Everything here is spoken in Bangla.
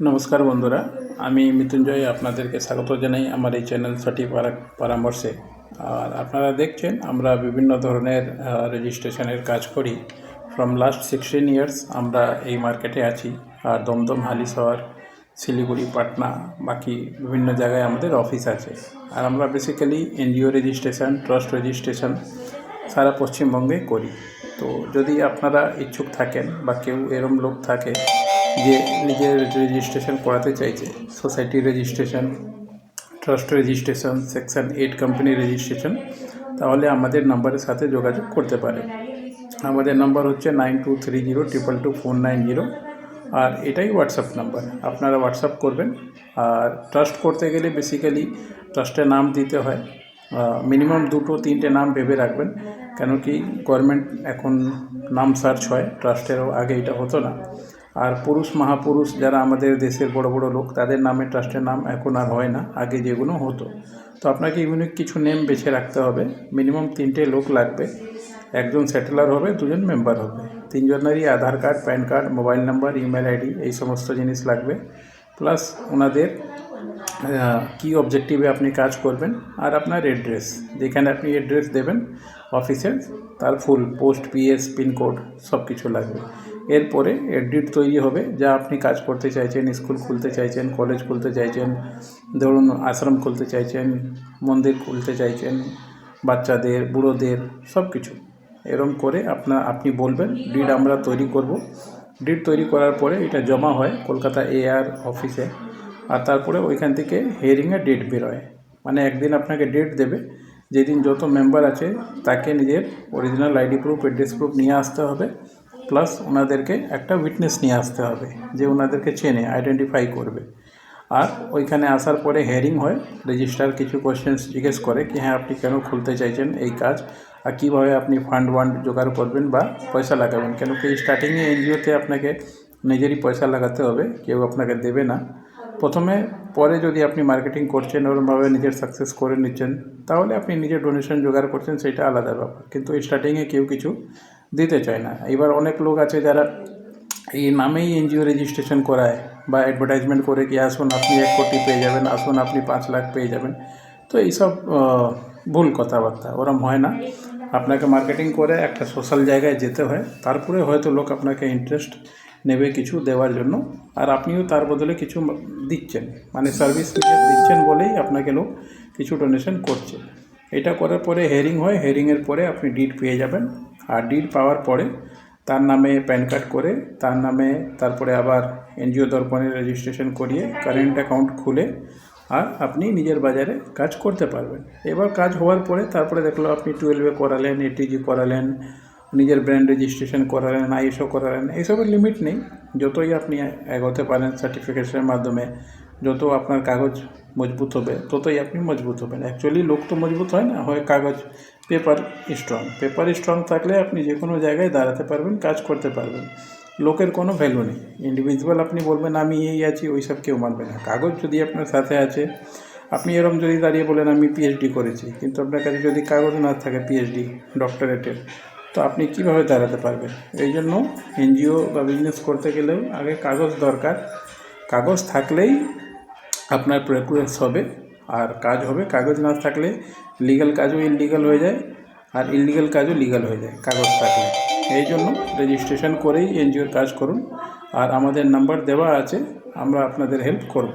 নমস্কার বন্ধুরা, আমি মৃত্যুঞ্জয় আপনাদেরকে স্বাগত জানাই আমার এই চ্যানেল সঠিক পরামর্শে। আর আপনারা দেখছেন, আমরা বিভিন্ন ধরনের রেজিস্ট্রেশনের কাজ করি। ফ্রম লাস্ট সিক্সটিন ইয়ার্স আমরা এই মার্কেটে আছি। আর দমদম, হালিশহর, শিলিগুড়ি, পাটনা, বাকি বিভিন্ন জায়গায় আমাদের অফিস আছে। আর আমরা basically NGO registration, trust registration সারা পশ্চিমবঙ্গে করি। তো যদি আপনারা ইচ্ছুক থাকেন বা কেউ এরম লোক থাকে যে নিজের রেজিস্ট্রেশন করাতে চাইছে society registration trust registration section eight company registration তাহলে আমাদের নাম্বারের সাথে যোগাযোগ করতে পারে। আমাদের নাম্বার হচ্ছে nine two three zero triple two four nine zero আর এটাই হোয়াটসঅ্যাপ নাম্বার আপনারা হোয়াটসঅ্যাপ করবেন। আর ট্রাস্ট করতে গেলে বেসিক্যালি ট্রাস্টের নাম দিতে হয়। মিনিমাম দুটো তিনটে নাম ভেবে রাখবেন, কেন কি গভর্নমেন্ট এখন নাম সার্চ হয়। ট্রাস্টেরও আগে এটা হতো না। আর পুরুষ, মহাপুরুষ যারা আমাদের দেশের বড় বড় লোক, তাদের নামে ট্রাস্টের নাম এখন আর হয় না, আগে যেগুলো হতো। তো আপনাকে ইউনিক কিছু নেম বেছে রাখতে হবে। মিনিমাম তিনটে লোক লাগবে। একজন সেটেলার হবে, দুজন মেম্বার হবে। তিনজনেরই Aadhaar card PAN card mobile number email ID এই সমস্ত জিনিস লাগবে। প্লাস ওনাদের কী অবজেক্টিভে আপনি কাজ করবেন আর আপনার অ্যাড্রেস যেখানে আপনি অ্যাড্রেস দেবেন অফিসের তার ফুল পোস্ট পিএস পিনকোড সব কিছু লাগবে। এরপরে এডিট তৈরি হবে, যা আপনি কাজ করতে চাইছেন, স্কুল খুলতে চাইছেন, কলেজ খুলতে চাইছেন, ধরুন আশ্রম খুলতে চাইছেন, মন্দির খুলতে চাইছেন, বাচ্চাদের, বুড়োদের সব কিছু এরম করে আপনার আপনি বলবেন, ডিড আমরা তৈরি করব। ডিড তৈরি করার পরে এটা জমা হয় কলকাতা এআর অফিসে, আর তারপরে ওইখান থেকে হিয়ারিংয়ের ডেট বেরোয়। মানে একদিন আপনাকে ডেট দেবে, যেদিন যত মেম্বার আছে, তাকে নিজের original ID proof address proof নিয়ে আসতে হবে প্লাস ওনাদেরকে একটা উইটনেস নিয়ে আসতে হবে, যে ওনাদেরকে চেনে আইডেন্টিফাই করবে। আর ওইখানে আসার পরে হেয়ারিং হয় রেজিস্ট্রার কিছু কোয়েশ্চেন্স জিজ্ঞেস করে কি হ্যাঁ আপনি কেন খুলতে চাইছেন এই কাজ? আর কীভাবে আপনি ফান্ড ওয়ান্ড জোগাড় করবেন বা পয়সা লাগাবেন? কেন কি স্টার্টিংয়ে এনজিওতে আপনাকে নিজেরই পয়সা লাগাতে হবে, কেউ আপনাকে দেবে না। প্রথমে, পরে যদি আপনি মার্কেটিং করছেন, ওরমভাবে নিজের সাকসেস করে নিচ্ছেন, তাহলে আপনি নিজের ডোনেশন জোগাড় করছেন, সেটা আলাদা ব্যাপার। কিন্তু স্টার্টিংয়ে কেউ কিছু দিতে চায় না। এবার অনেক লোক আছে যারা এই নামেই এনজিও রেজিস্ট্রেশন করায় বা অ্যাডভার্টাইজমেন্ট করে কি, আসুন, আপনি এক কোটি পেয়ে যাবেন, আসুন, আপনি পাঁচ লাখ পেয়ে যাবেন। তো এইসব ভুল কথাবার্তা, ওরম হয় না। আপনাকে মার্কেটিং করে একটা সোশ্যাল জায়গায় যেতে হয়, তারপরে হয়তো লোক আপনাকে ইন্টারেস্ট নেবে কিছু দেওয়ার জন্য, আর আপনিও তার বদলে কিছু দিচ্ছেন। মানে সার্ভিস দিচ্ছেন বলেই আপনাকে লোক কিছু ডোনেশন করছে। এটা করার পরে হেয়ারিং হয় হেয়ারিংয়ের পরে আপনি ডিট পেয়ে যাবেন। আর ডিড পাওয়ার পরে তার নামে প্যান কার্ড করে, তার নামে তারপরে আবার এনজিও দর্পণে রেজিস্ট্রেশন করিয়ে কারেন্ট অ্যাকাউন্ট খুলে আর আপনি নিজের বাজারে কাজ করতে পারবেন। এবার কাজ হওয়ার পরে তারপরে দেখল আপনি টুয়েলভে করালেন এটিজি করালেন, নিজের ব্র্যান্ড রেজিস্ট্রেশন করালেন আইএসও করালেন এইসবের লিমিট নেই। যতই আপনি এগোতে পারেন সার্টিফিকেশনের মাধ্যমে, যত আপনার কাগজ মজবুত হবে, ততই আপনি মজবুত হবেন। অ্যাকচুয়ালি লোক তো মজবুত হয় না, হয় কাগজ পেপার স্ট্রং। পেপার স্ট্রং থাকলে আপনি যে কোনো জায়গায় দাঁড়াতে পারবেন, কাজ করতে পারবেন। লোকের কোনো ভ্যালু নেই। ইন্ডিভিজুয়াল আপনি বলবেন, আমি এই আছি, ওই সব কেউ মানবে না। কাগজ যদি আপনার সাথে আছে, আপনি এরম যদি দাঁড়িয়ে বলেন, আমি পিএইচডি করেছি। কিন্তু আপনার কাছে যদি কাগজ না থাকে পিএইচডি ডক্টরেটের তো আপনি কীভাবে দাঁড়াতে পারবেন? এই জন্য এনজিও বা বিজনেস করতে গেলেও আগে কাগজ দরকার। কাগজ থাকলেই আপনার প্রোগ্রেস হবে। আর কাজ হবে কাগজ না থাকলে লিগাল কাজও ইনলিগাল হয়ে যায় আর ইনলিগাল কাজও লিগাল হয়ে যায়, কাগজ থাকলে। এই জন্য রেজিস্ট্রেশন করেই এনজিওর কাজ করুন। আর আমাদের নাম্বার দেওয়া আছে, আমরা আপনাদের হেল্প করব।